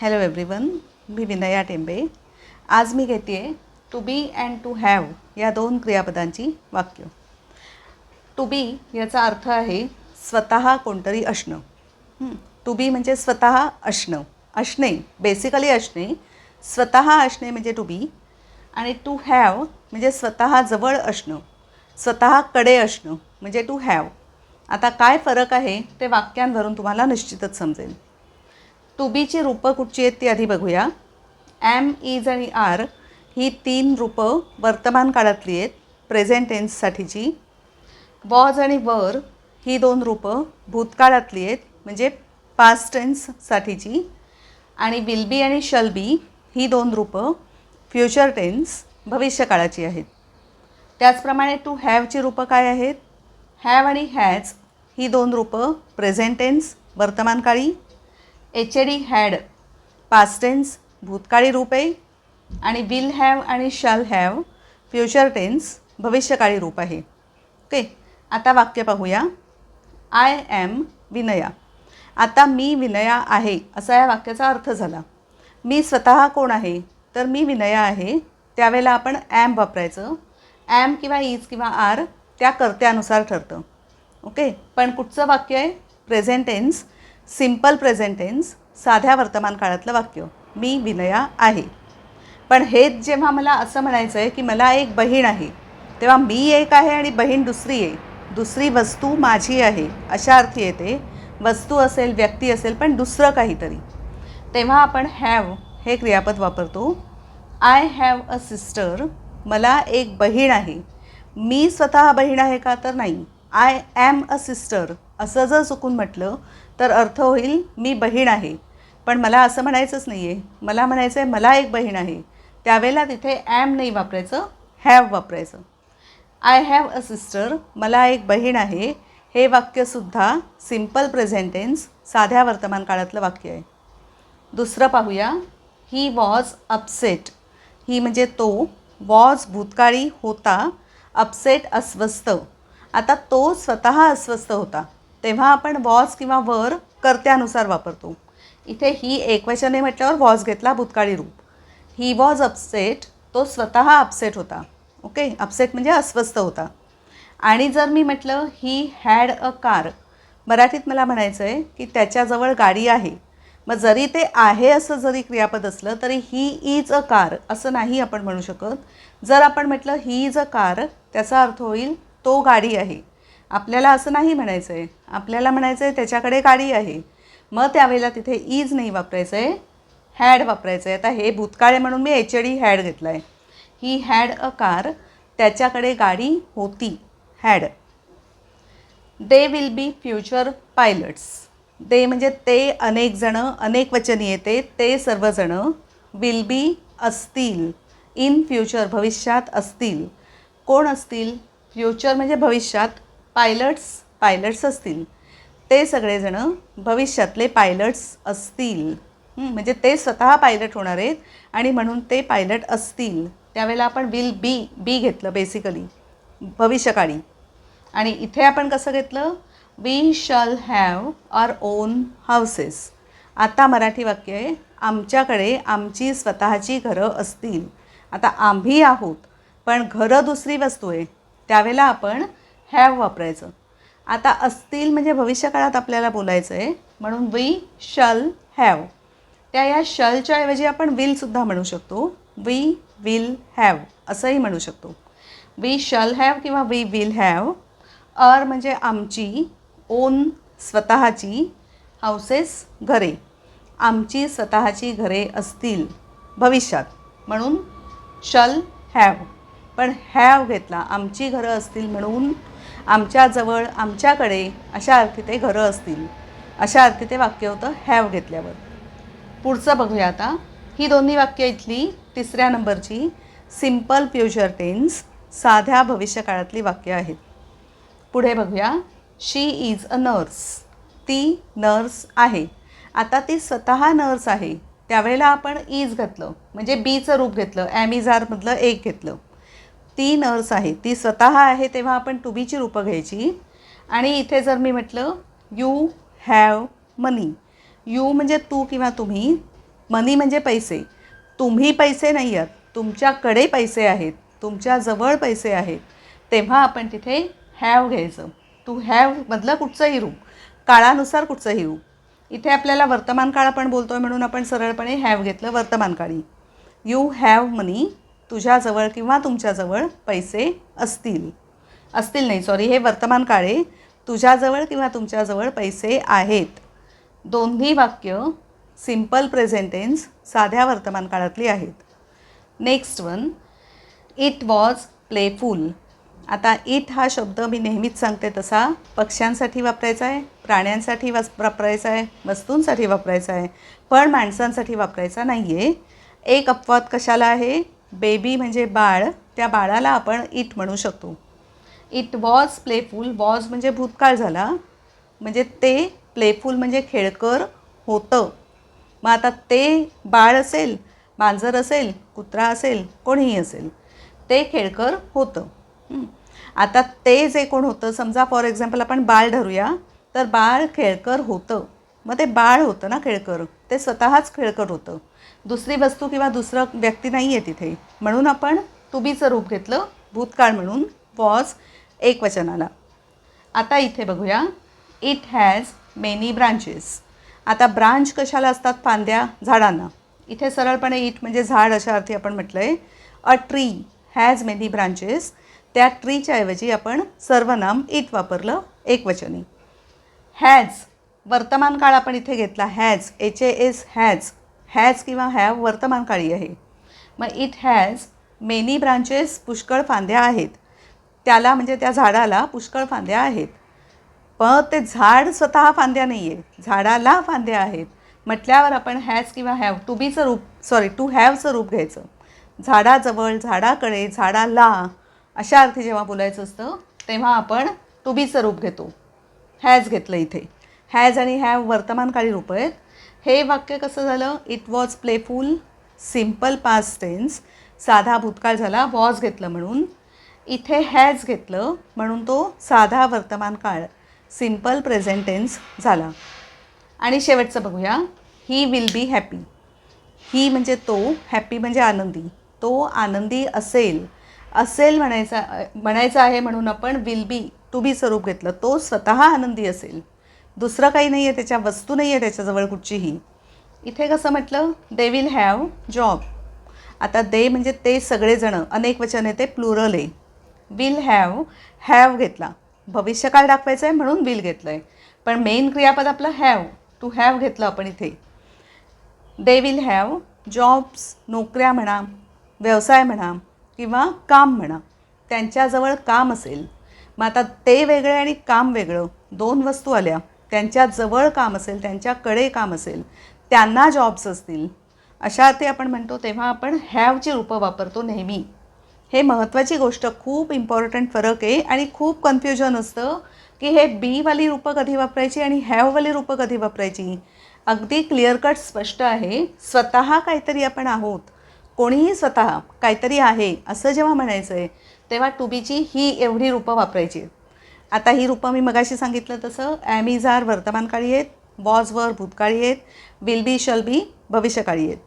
Hello everyone मी विनया टेंबे. आज मी घेते आहे to be and to have या दोन क्रियापदांची वाक्य. टू बी याचा अर्थ आहे स्वतः कोणतरी असणं. टू बी म्हणजे स्वतः असणं. असणे बेसिकली असणे स्वतः असणे म्हणजे टू बी आणि टू हॅव म्हणजे स्वतः जवळ असणं. स्वतःकडे असणं म्हणजे टू हॅव आता काय फरक आहे ते वाक्यांवरून तुम्हाला निश्चितच समजेल. टू बीची रूपं कुठची आहेत ती आधी बघूया. ॲम इज e आणि आर ही तीन रूपं वर्तमान काळातली आहेत प्रेझेंट टेन्ससाठीची वॉज आणि वर ही दोन रूपं भूतकाळातली आहेत म्हणजे पास्ट टेन्ससाठीची आणि विल बी आणि शल बी ही दोन रूपं फ्युचर टेन्स भविष्यकाळाची आहेत. त्याचप्रमाणे टू हॅवची रूपं काय आहेत? हॅव आणि हॅज ही दोन रूपं present tense वर्तमानकाळी H A D had past tense भूतकाळी रूप आहे आणि विल हॅव आणि शॅल हॅव फ्युचर टेन्स भविष्यकाळी रूप आहे. ओके आता वाक्य पाहूया. I am Vinaya. आता मी विनया आहे असा या वाक्याचा अर्थ झाला. मी स्वतः कोण आहे? तर मी विनया आहे. त्यावेळेला आपण ॲम वापरायचं. ॲम किंवा इज किंवा आर त्या कर्त्यानुसार ठरतं. ओके पण कुठचं वाक्य आहे? प्रेझेंट टेन्स सिंपल प्रेझेंटेन्स साध्या वर्तमान काळातलं वाक्य. मी विनया आहे. पण हेच जेव्हा मला असं म्हणायचं आहे की मला एक बहीण आहे तेव्हा मी एक आहे आणि बहीण दुसरी आहे. दुसरी वस्तू माझी आहे अशा अर्थी येते वस्तू असेल व्यक्ती असेल पण दुसरं काहीतरी. तेव्हा आपण हॅव हे क्रियापद वापरतो. आय हॅव अ सिस्टर मला एक बहीण आहे. मी स्वतः बहीण आहे का? तर नाही. आय ॲम अ सिस्टर असं जर चुकून म्हटलं तर अर्थ होईल मी बहीण आहे. पण मला असं म्हणायचंच नाही आहे मला म्हणायचं आहे मला एक बहीण आहे. त्यावेळेला तिथे ॲम नाही वापरायचं हॅव वापरायचं. आय हॅव अ सिस्टर मला एक बहीण आहे. हे वाक्यसुद्धा सिंपल प्रेझेंटेन्स साध्या वर्तमान काळातलं वाक्य आहे. दुसरं पाहूया. ही वॉज अपसेट ही म्हणजे तो वॉज भूतकाळी होता अपसेट अस्वस्थ. आता तो स्वतः अस्वस्थ होता. तेव्हा आपण वॉज किंवा वर कर्त्यानुसार वापरतो. इथे ही एकवचने म्हटल्यावर वॉज घेतला भूतकाळी रूप. ही वॉज अपसेट तो स्वतः अपसेट होता. ओके? अपसेट म्हणजे अस्वस्थ होता. आणि जर मी म्हटलं ही हॅड अ कार मराठीत मला म्हणायचं आहे की त्याच्याजवळ गाडी आहे. मग जरी ते आहे असं जरी क्रियापद असलं तरी ही इज अ कार असं नाही आपण म्हणू शकत. जर आपण म्हटलं ही इज अ कार त्याचा अर्थ होईल तो गाडी आहे. आपल्याला असं नाही म्हणायचं आहे आपल्याला म्हणायचं आहे त्याच्याकडे गाडी आहे. मग त्यावेळेला तिथे इज नाही वापरायचं आहे हॅड वापरायचं आहे आता हे भूतकाळ आहे म्हणून मी एच डी हॅड घेतला आहे ही हॅड अ कार त्याच्याकडे गाडी होती. Had. They will be future pilots they म्हणजे ते अनेक जणं अनेक वचनी येते. ते सर्वजणं विल बी असतील. इन फ्युचर भविष्यात असतील. कोण असतील? फ्युचर म्हणजे भविष्यात पायलट्स पायलट्स असतील. ते सगळेजणं भविष्यातले पायलट्स असतील. म्हणजे ते स्वतः पायलट होणार आहेत आणि म्हणून ते पायलट असतील. त्यावेळेला आपण विल बी बी घेतलं बेसिकली भविष्यकाळी. आणि इथे आपण कसं घेतलं? We shall have our own houses आता मराठी वाक्य आहे आमच्याकडे आमची स्वतःची घरं असतील. आता आम्ही आहोत पण घरं दुसरी वस्तू आहे. त्यावेळेला आपण हॅव वापरायचं. आता असतील म्हणजे भविष्यकाळात आपल्याला बोलायचं आहे म्हणून वी शल हॅव त्या या शलच्या ऐवजी आपण विलसुद्धा म्हणू शकतो. वी विल हॅव असंही म्हणू शकतो. वी शल हॅव किंवा वी विल हॅव अर म्हणजे आमची ओन स्वतःची हाऊसेस घरे. आमची स्वतःची घरे असतील भविष्यात म्हणून शल हॅव पण हॅव घेतला आमची घरं असतील म्हणून आमच्याजवळ आमच्याकडे अशा अर्थी ते घरं असतील. अशा अर्थी ते वाक्य होतं हॅव घेतल्यावर. पुढचं बघूया आता. ही दोन्ही वाक्य इथली तिसऱ्या नंबरची सिंपल फ्युचर टेन्स साध्या भविष्यकाळातली वाक्य आहेत. पुढे बघूया. शी इज अ नर्स ती नर्स आहे. आता ती स्वतः नर्स आहे. त्यावेळेला आपण इज घातलं. म्हणजे बीचं रूप घेतलं. ॲमिझारमधलं एक घेतलं. ती नर्स आहे ती स्वतः आहे तेव्हा आपण टू बीची रूपं घ्यायची. आणि इथे जर मी म्हटलं यू हॅव मनी यू म्हणजे तू किंवा तुम्ही. मनी म्हणजे पैसे. तुम्ही पैसे नाही आहात तुमच्याकडे पैसे आहेत. तुमच्याजवळ पैसे आहेत. तेव्हा आपण तिथे हॅव घ्यायचं. तू हॅवमधलं कुठचंही रूप. काळानुसार कुठचंही रूप. इथे आपल्याला वर्तमान काळ आपण बोलतो आहे म्हणून आपण सरळपणे हॅव घेतलं वर्तमान काळी. यू हॅव मनी तुझ्याजवळ किंवा तुमच्याजवळ पैसे असतील. असतील नाही सॉरी हे वर्तमान काळे तुझ्याजवळ किंवा तुमच्याजवळ पैसे आहेत. दोन्ही वाक्य सिंपल प्रेझेंटेन्स साध्या वर्तमान काळातली आहेत. Next one it was playful आता इट हा शब्द मी नेहमीच सांगते तसा पक्ष्यांसाठी वापरायचा आहे प्राण्यांसाठी वास वापरायचा आहे वस्तूंसाठी वापरायचा आहे पण माणसांसाठी वापरायचा नाही आहे एक अपवाद कशाला आहे? बेबी म्हणजे बाळ त्या बाळाला आपण इट म्हणू शकतो. इट वॉज प्लेफुल वॉज म्हणजे भूतकाळ झाला. म्हणजे ते प्लेफुल म्हणजे खेळकर होतं. मग आता ते बाळ असेल मांजर असेल कुत्रा असेल कोणीही असेल ते खेळकर होतं. आता ते जे कोण होतं समजा फॉर एक्झाम्पल आपण बाळ धरूया तर बाळ खेळकर होतं. मग ते बाळ होतं ना खेळकर. ते स्वतःच खेळकर होतं. दुसरी वस्तू किंवा दुसरं व्यक्ती नाही आहे तिथे. म्हणून आपण तुबीचं रूप घेतलं भूतकाळ म्हणून वॉज एक वचनाला आता इथे बघूया. इट हॅज मेनी ब्रांचेस आता ब्रांच कशाला असतात? फांद्या झाडांना. इथे सरळपणे इट म्हणजे झाड अशा अर्थी आपण म्हटलं आहे a tree has many branches त्या ट्रीच्या ऐवजी आपण सर्वनाम इट वापरलं एकवचनी. हॅज वर्तमान काळ आपण इथे घेतला has H A S has has किंवा हॅव वर्तमान काळी आहे. मग इट हॅज मेनी ब्रांचेस पुष्कळ फांद्या आहेत. त्याला म्हणजे त्या झाडाला पुष्कळ फांद्या आहेत. पण ते झाड स्वतः फांद्या नाही आहे झाडाला फांद्या आहेत. म्हटल्यावर आपण हॅज किंवा हॅव टू बीचं रूप सॉरी टू हॅवचं रूप घ्यायचं. झाडाजवळ झाडाकडे झाडाला अशा अर्थी जेव्हा बोलायचं असतं तेव्हा आपण टू बीचं रूप घेतो. हॅज घेतलं इथे. हॅज आणि हॅव वर्तमानकाळी रूप आहेत हे वाक्य कसं झालं? It was playful simple past tense साधा भूतकाळ झाला वॉज घेतलं म्हणून. इथे हॅज घेतलं म्हणून तो साधा वर्तमान काळ सिंपल प्रेझेंट टेन्स झाला. आणि शेवटचं बघूया. ही विल बी हॅपी ही म्हणजे तो हॅपी म्हणजे आनंदी. तो आनंदी असेल. असेल म्हणायचा म्हणायचं आहे म्हणून आपण विल बी टू बी स्वरूप घेतलं. तो स्वतः आनंदी असेल. दुसरं काही नाही आहे त्याच्या वस्तू नाही आहे त्याच्याजवळ कुठचीही. इथे कसं म्हटलं? दे विल हॅव जॉब आता दे म्हणजे ते सगळेजणं अनेक वचन आहे ते प्लुरल आहे. विल हॅव हॅव घेतला. भविष्यकाळ दाखवायचं आहे म्हणून विल घेतलं आहे पण मेन क्रियापद आपलं हॅव टू हॅव घेतलं आपण इथे. दे विल हॅव जॉब्स नोकऱ्या म्हणा व्यवसाय म्हणा किंवा काम म्हणा. त्यांच्याजवळ काम असेल. मग आता ते वेगळे आणि काम वेगळं. दोन वस्तू आल्या. त्यांच्याजवळ काम असेल त्यांच्याकडे काम असेल त्यांना जॉब्स असतील अशा ते आपण म्हणतो तेव्हा आपण हॅवची रूपं वापरतो नेहमी. हे महत्त्वाची गोष्ट खूप इम्पॉर्टंट फरक आहे आणि खूप कन्फ्युजन असतं की हे बीवाली रूपं कधी वापरायची आणि हॅववाली रूपं कधी वापरायची. अगदी क्लिअर कट स्पष्ट आहे स्वतः काहीतरी आपण आहोत कोणीही स्वतः काहीतरी आहे असं जेव्हा म्हणायचं आहे तेव्हा टू बीची ही एवढी रूपं वापरायची. आता ही रूपं मी मगाशी सांगितलं तसं ॲम आर वर्तमानकाळी आहेत वॉजवर भूतकाळी आहेत विल बी शल बी भविष्यकाळी आहेत.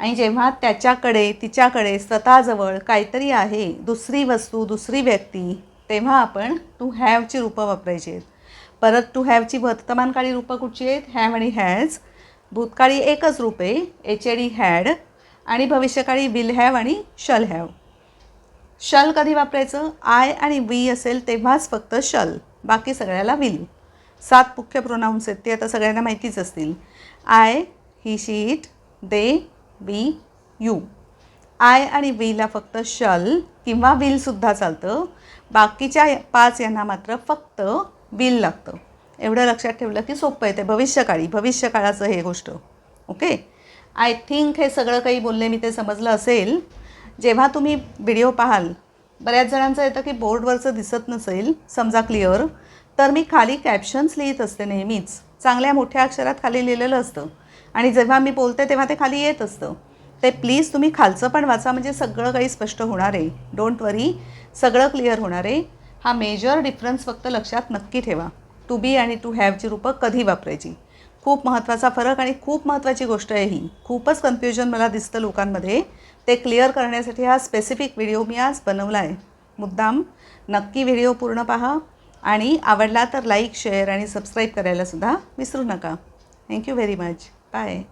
आणि जेव्हा त्याच्याकडे तिच्याकडे स्वतःजवळ काहीतरी आहे दुसरी वस्तू दुसरी व्यक्ती तेव्हा आपण टू हॅवची रूपं वापरायची आहेत. परत टू हॅवची वर्तमानकाळी रूपं कुठची आहेत? हॅव आणि हॅज. भूतकाळी एकच रूप आहे एच ए डी हॅड आणि भविष्यकाळी विल हॅव आणि शल हॅव. शल कधी वापरायचं? आय आणि वी असेल तेव्हाच फक्त शल. बाकी सगळ्याला विल सात मुख्य प्रोनाऊन्स आहेत ते आता सगळ्यांना माहितीच असतील. I he she it they we you. I आणि वीला फक्त शल किंवा विलसुद्धा चालतं. बाकीच्या पाच यांना मात्र फक्त विल लागतं. एवढं लक्षात ठेवलं की सोपं आहे ते. भविष्यकाळी भविष्यकाळाचं हे गोष्ट. ओके? आय थिंक हे सगळं काही बोलले मी ते समजलं असेल. जेव्हा तुम्ही व्हिडिओ पाहाल बऱ्याच जणांचं येतं की बोर्डवरचं दिसत नसेल समजा क्लिअर तर मी खाली कॅप्शन्स लिहित असते नेहमीच. चांगल्या मोठ्या अक्षरात खाली लिहिलेलं असतं. आणि जेव्हा मी बोलते तेव्हा ते खाली येत असतं. ते प्लीज तुम्ही खालचं पण वाचा म्हणजे सगळं काही स्पष्ट होणार आहे. डोंट वरी सगळं क्लिअर होणार आहे. हा मेजर डिफरन्स फक्त लक्षात नक्की ठेवा. टू बी आणि टू हॅवची रूपं कधी वापरायची? खूप महत्त्वाचा फरक आणि खूप महत्त्वाची गोष्ट आहे ही. खूपच कन्फ्युजन मला दिसतं लोकांमध्ये. ते क्लिअर करण्यासाठी हा स्पेसिफिक व्हिडिओ मी आज बनवला आहे. मुद्दाम नक्की व्हिडिओ पूर्ण पहा आणि आवडला तर लाईक शेअर आणि सबस्क्राईब करायलासुद्धा विसरू नका. Thank you very much bye